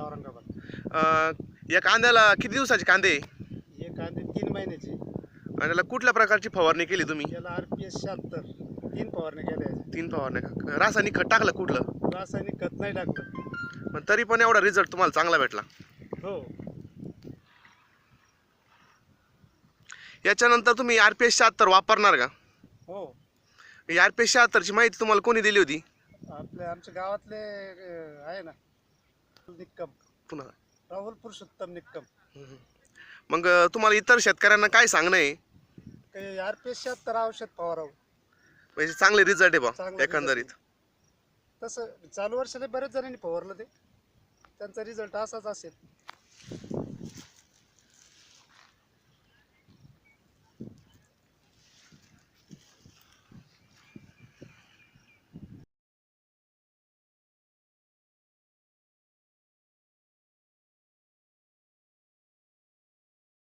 औरंगाबाद. अं, या कांद्याला किती दिवसाचे कांदे? आहे? हे कांदे तीन महिन्याचे. आणि त्याला कुठल्या प्रकारची फवारणी केली तुम्ही? याला आर पी एस शहात्तर. तीन फवारणी केल्या. तीन फवारण्या का? रासायनिक खत टाकलं कुठलं? रासायनिक खत नाही टाकलं. पण तरी पण एवढा रिझल्ट तुम्हाला चांगला भेटला. हो. याच्यानंतर तुम्ही आर पी एस शहात्तर वापरणार का? हो. आर पी एस शहात्तरची माहिती तुम्हाला कोणी दिली होती? आपले आमच्या गावातले अं, आहे ना निक्कम. पुन्हा. राहुल पुरुषोत्तम निक्कम. मग अं, तुम्हाला इतर शेतकऱ्यांना काय सांगणं आहे? काही आर पी एस शहात्तर औषध फवारावं म्हणजे चांगले रिझल्ट आहे चांगले बा एकंदरीत. तसं चालू वर्षाला बरेच जणांनी फवारलं ते. त्यांचा रिझल्ट असाच असेल.